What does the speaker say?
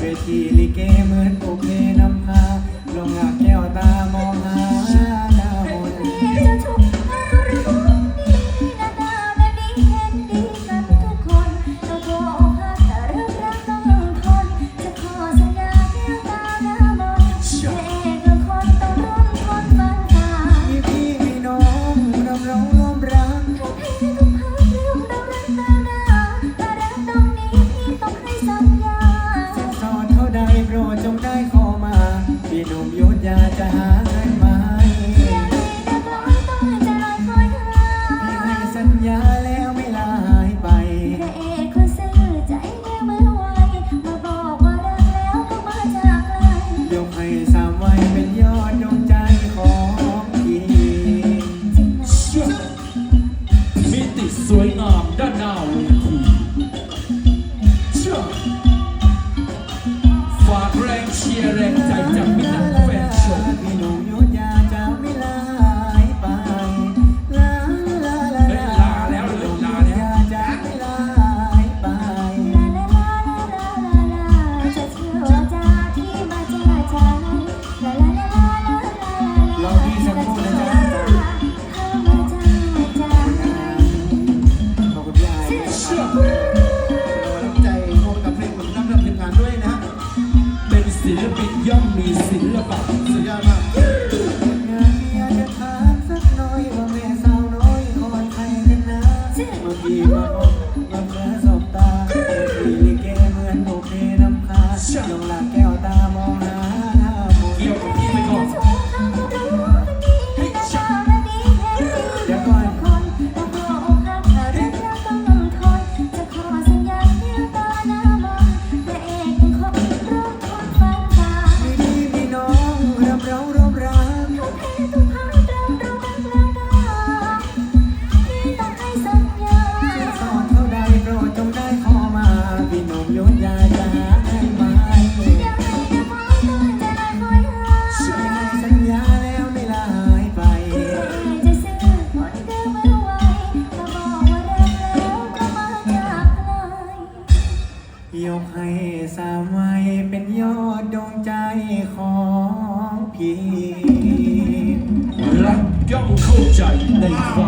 เวทีลิเกเหมือนโอ ยาจะหายไหมพี่ให้สัญญาแล้วไม่ลายไป ย่อมมีศิลปะสุดยอมเมื่อยว่ามสาวอยอยกมื่ก ให้สามัยเป็นยอดดวงใจของพี่ รักย่อมเข้าใจในความ